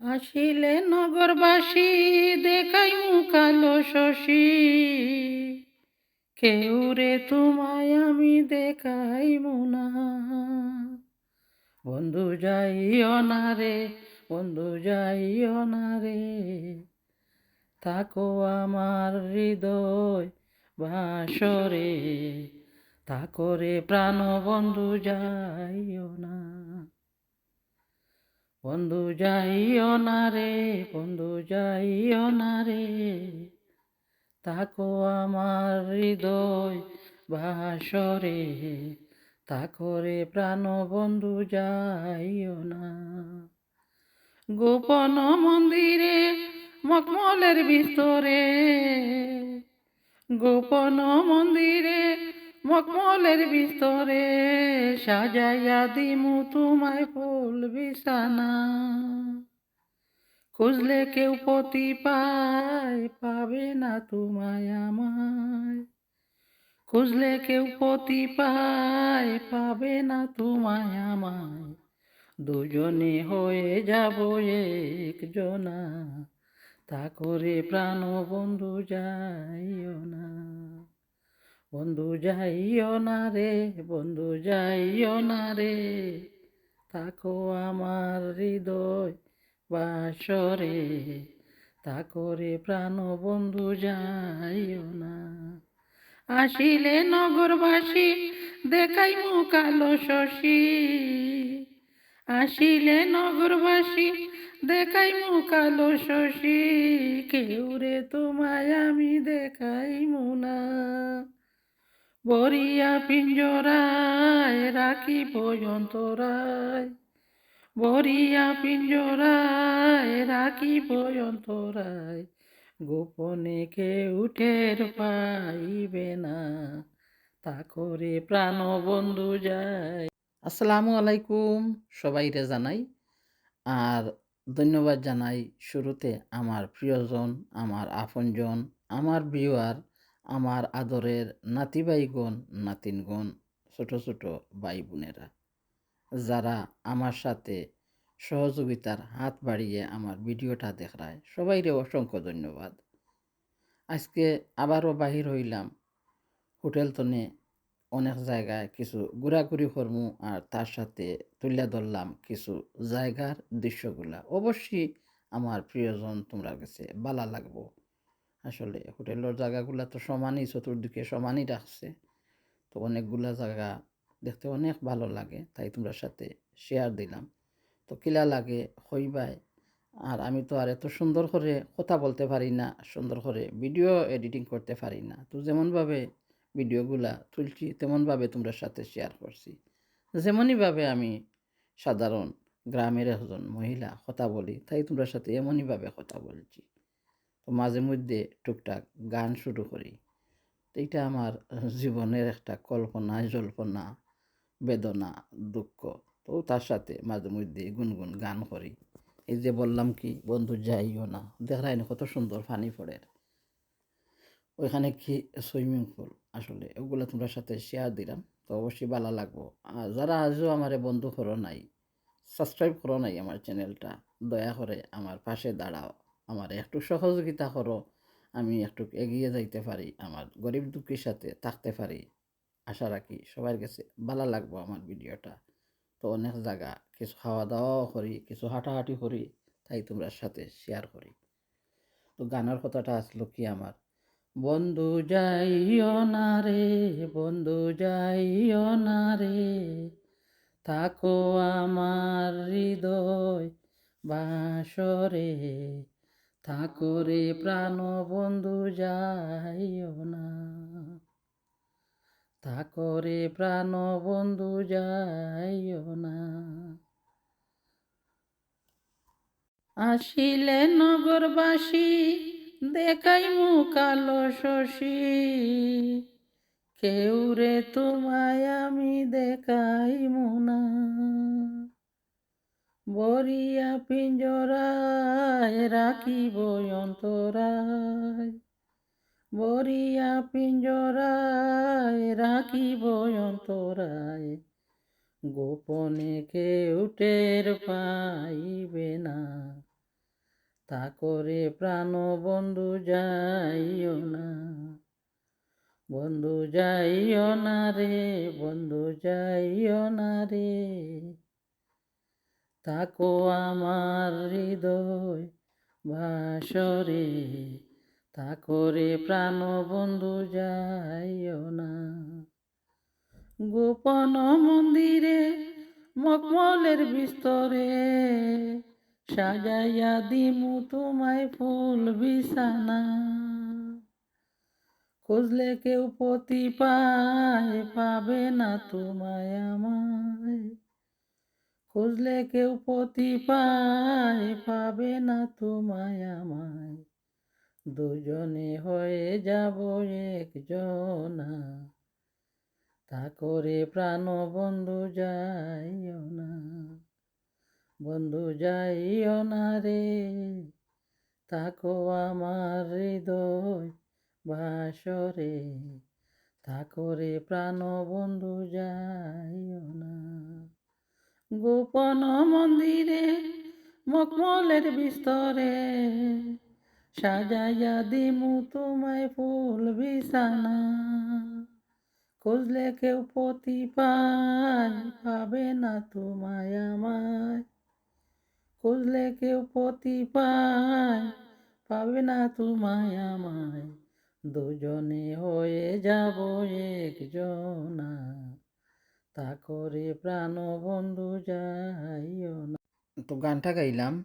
আসিলে নগরবাসী দেখাই মুখালো শশী। কেউ রে তোমায় আমি দেখাই মুনা বন্ধু যাইও না রে, বন্ধু যাইও না রে। থাকো আমার হৃদয় বাসরে, থাকো রে প্রাণ বন্ধু, যাইও না। বন্ধু যাইও না রে, বন্ধু যাইও না রে। তাকো আমার হৃদয় বাসরে তাকো রে প্রাণ বন্ধু যাইও না। গোপন মন্দিরে মকমলের ভিতরে, গোপন মন্দিরে মকমলের ভিতরে সাজাইয়া দিমু তোমায় ফুল বিছানা। খুঁজলে কেউ পতি পায়, পাবে না তোমায় আমায়। খুঁজলে কেউ পতি পায়, পাবে না তোমায় আমায়। দুজনে হয়ে যাব একজনা, তা করে প্রাণ বন্ধু যাইও না। বন্ধু যাইও না রে, বন্ধু যাইও না রে। থাকো আমার হৃদয় বাসরে তা করে প্রাণ বন্ধু যাইও না। আসিলে নগরবাসী দেখাই মুখালো শশী। আসিলে নগরবাসী দেখাই মুখালো শশী। কেউ রে তোমায় আমি দেখাই মুনা বরিয়া পিঞ্জরায় রাখি পর্যন্ত রায় বরিয়া পিঞ্জরায় রাখি পর্যন্ত রায় গোপনে কে উঠের পাইবে না, তা করে প্রাণ বন্ধু যায়। আসসালামু আলাইকুম সবাইরে জানাই, আর ধন্যবাদ জানাই শুরুতে আমার প্রিয়জন, আমার আপনজন, আমার বিওয়ার আমার আদরের নাতিবাইগণ, নাতিনগণ, ছোট ছোট ভাই বোনেরা যারা আমার সাথে সহযোগিতার হাত বাড়িয়ে আমার ভিডিওটা দেখায় সবাইরে অসংখ্য ধন্যবাদ। আজকে আবারও বাহির হইলাম। হোটেল তনে অনেক জায়গায় কিছু ঘোরাঘুরি করমু আর তার সাথে তুলে ধরলাম কিছু জায়গার দৃশ্যগুলা। অবশ্যই আমার প্রিয়জন, তোমরা কাছে ভালো লাগবো। আসলে হোটেলের জায়গাগুলো তো সমানই, চতুর্দিকে সমানই রাখছে। তো অনেকগুলা জায়গা দেখতে অনেক ভালো লাগে, তাই তোমরা সাথে শেয়ার দিলাম। তো কিলা লাগে হইবাই আর আমি তো আর এত সুন্দর করে কথা বলতে পারি না, সুন্দর করে ভিডিও এডিটিং করতে পারি না। তো যেমনভাবে ভিডিওগুলা তুলছি, তেমনভাবে তোমরা সাথে শেয়ার করছি। যেমনইভাবে আমি সাধারণ গ্রামের একজন মহিলা কথা বলি, তাই তোমরা সাথে এমনইভাবে কথা বলছি। মাঝে মধ্যে টুকটাক গান শুরু করি। তো এইটা আমার জীবনের একটা কল্পনা, জল্পনা, বেদনা, দুঃখ। তো তার সাথে মাঝে মধ্যে গুনগুন গান করি। এই যে বললাম কি, বন্ধু যাইও না। দেখায় না কত সুন্দর পানি পড়ে। ওইখানে কি সুইমিং পুল? আসলে ওগুলো তোমরা সাথে শেয়ার দিলাম। তো অবশ্যই ভালো লাগবো। আর যারা আজও আমার বন্ধু করো নাই সাবস্ক্রাইব করো নাই আমার চ্যানেলটা দয়া করে আমার পাশে দাঁড়াও। আমার একটু সহযোগিতা করো, আমি একটু এগিয়ে যাইতে পারি, আমার গরিব দুঃখীর সাথে থাকতে পারি। আশা রাখি সবার কাছে ভালো লাগবো আমার ভিডিওটা। তো অনেক জায়গা কিছু খাওয়া দাওয়াও করি, কিছু হাঁটাহাঁটি করি, তাই তোমরা সাথে শেয়ার করি। তো গানের কথাটা আসলো কি আমার? বন্ধু যাইও না রে, বন্ধু যাইও না রে, থাকো আমার হৃদয় বাসরে থাকো রে প্রাণ বন্ধু যাইও না। থাকো রে প্রাণ বন্ধু যাইও না। আসিলে নগরবাসী, দেখাই মুখালো শশী। কেউ রে তোমায় আমি দেখাই মুনা বরিয়া পিঞ্জরায় রাখিব অন্তরায়। বরিয়া পিঞ্জরায় রাখিব অন্তরায়। গোপনে কেউ পাইবে না। তা করে প্রাণ বন্ধু যাইও না। বন্ধু যাইও না রে, বন্ধু যাইও না রে। তাকো আমার হৃদয় ভাসরে তা করে প্রাণ বন্ধু, যাইও না। গোপন মন্দিরে, মকমলের বিস্তরে সাজাইয়া দিমু তোমায় ফুল বিছানা। খুঁজলে কেউ পতি পায় পাবে না তোমায় আমায়। খুঁজলে কেউ পতি পায়, পাবে না তোমায় আমায়। দুজনে হয়ে যাব একজনা। তা করে প্রাণ বন্ধু যাইও না। বন্ধু যাইও না রে। তাকো আমার হৃদয় বাসরে। তা করে প্রাণ বন্ধু যাইও না। গোপন মন্দিরে মকমলের বিস্তরে সাজাইয়া দিমু তোমায় ফুল বিছানা। খুঁজলে কেউ পতি পায়, পাবে না তোমায় আমায়। খুঁজলে কেউ পতি পায়, পাবে না তোমায় আমায়। দুজনে হয়ে যাব একজনা করে প্রাণ বন্ধু যাইও না। তো গানটা গাইলাম,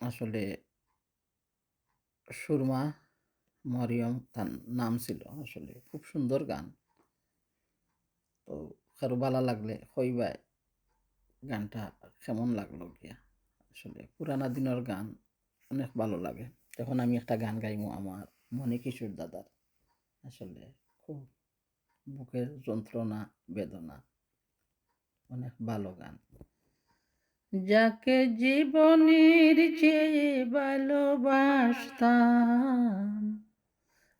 আসলে সুরমা মরিয়ম তার নাম ছিল, আসলে খুব সুন্দর গান। তো কারও ভালো লাগলে হইবাই গানটা কেমন লাগল গিয়া। আসলে পুরানা দিনের গান অনেক ভালো লাগে। এখন আমি একটা গান গাইমু আমার মণি কিশোর দাদার। আসলে খুব বুকের যন্ত্রণা, বেদনা। অনেক ভালো গান। যাকে জীবনের চেয়ে ভালোবাসতাম,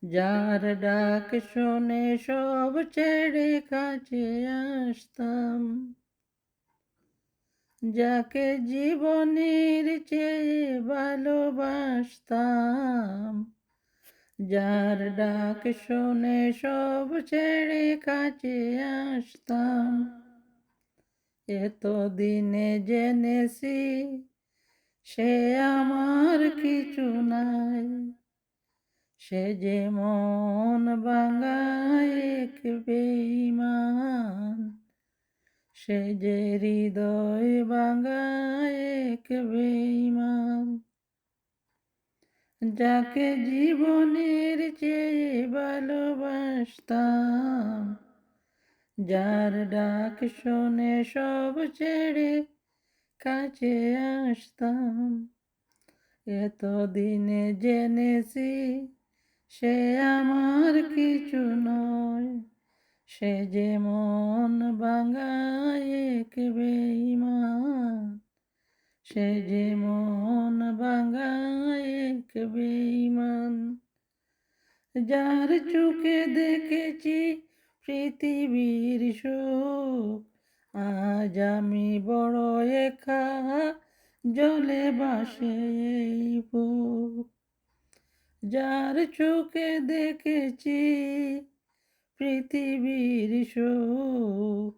যার ডাক শুনে সব ছেড়ে কাছে আসতাম। যাকে জীবনের চেয়ে ভালোবাসতাম, যার ডাক শুনে সব ছেড়ে কাছে আসতাম। এতদিনে জেনেছি সে আমার কিছু নাই। সে যে মন বাঙায় এক বেঈমান। সে যে হৃদয় বাঙায় এক বেঈমান। যাকে জীবনের চেয়ে ভালোবাসতাম যার ডাক শোনে সব ছেড়ে কাছে আসতাম। এতদিনে জেনেছি সে আমার কিছু নয়। সে যে মন বাঙায় এক বেঈমান। সে যে মন বাঙায় এক বেঈমান। যার চোখে দেখেছি পৃথিবীর সুখ, আজ আমি বড় একা জলে বাসে যার চোখে দেখেছি পৃথিবীর সুখ,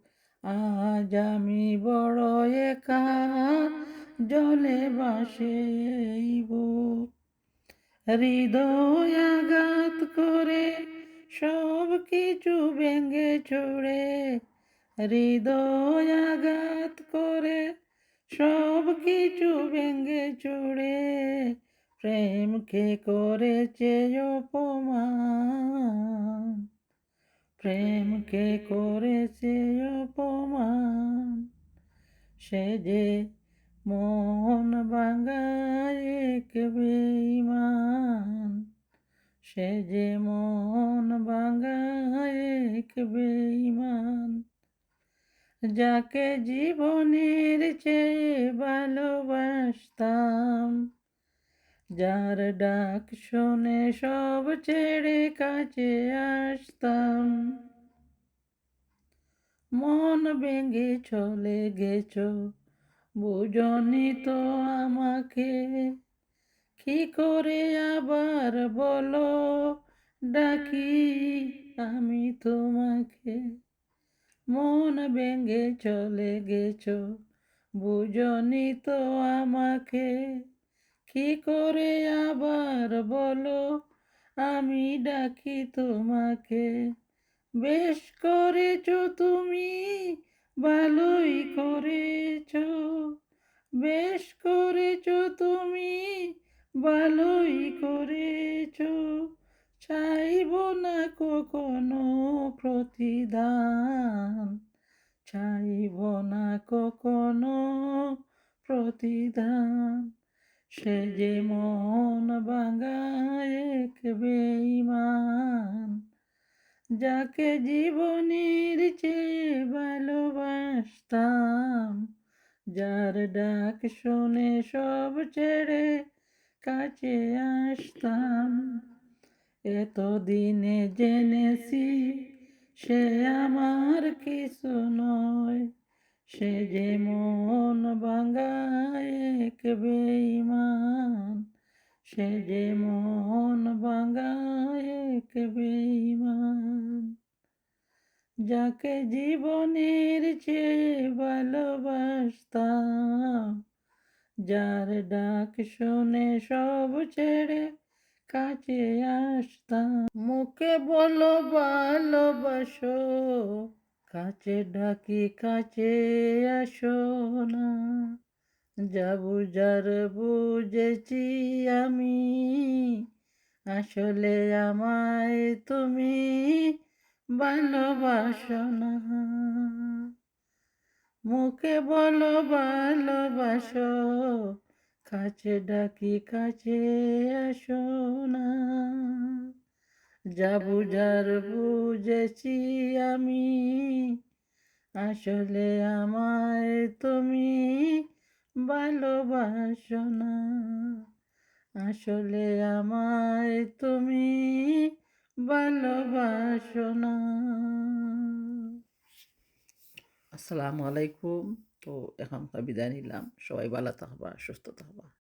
আজ আমি বড় একা জলে বাসে হৃদয় আঘাত করে সব কিছু ভেঙে চড়ে, হৃদয় আঘাত করে। সব কিছু ভেঙে চড়ে প্রেমকে করেছে অপমান? প্রেমকে করেছে অপমান? সে যে মন বাঙায় এক বেঈমান। সে যে মন বাঙায় এক বেঈমান, যাকে জীবনের চেয়ে ভালোবাসতাম, যার ডাক শুনে সব ছেড়ে কাছে আসতাম। মন ভেঙে চলে গেছো, বুঝনি তো আমাকে কি করে আবার বলো? ডাকি আমি তোমাকে। মন ভেঙে চলে গেছো, বুঝনি তো আমাকে। কি করে আবার বলো? আমি ডাকি তোমাকে। বেশ করেছ তুমি, ভালোই করেছ। বেশ করেছ তুমি ভালোই করেছ, চাইব না কখনো প্রতিদান। চাইব না কখনো প্রতিদান। সে যে মন ভাঙায় এক বেঈমান, যাকে জীবনের চেয়ে ভালোবাসতাম, যার ডাক শুনে সব ছেড়ে কাছে আসতাম। এতদিনে জেনেছি সে আমার কিছু নয়। সে যে মন ভাঙায় এক বেঈমান। সে যে মন ভাঙায় এক বেঈমান। যাকে জীবনের চেয়ে ভালোবাসতাম যার ডাক শুনে সব ছেড়ে কাছে আসতাম। মুখে বলো, ভালোবাসো, কাছে ডাকি, কাছে আসো না। যা বুঝার বুঝেছি আমি, আসলে আমায় তুমি ভালোবাসো না। মুখে বলো ভালোবাসো কাছে ডাকি, কাছে আসো না। যা বুঝার বুঝেছি আমি, আসলে আমায় তুমি ভালোবাসো না। আসলে আমায় তুমি ভালোবাসো না। আসসালামু আলাইকুম। তো এখন বিদায় নিলাম। সবাই ভালো থাকবা সুস্থ থাকবা।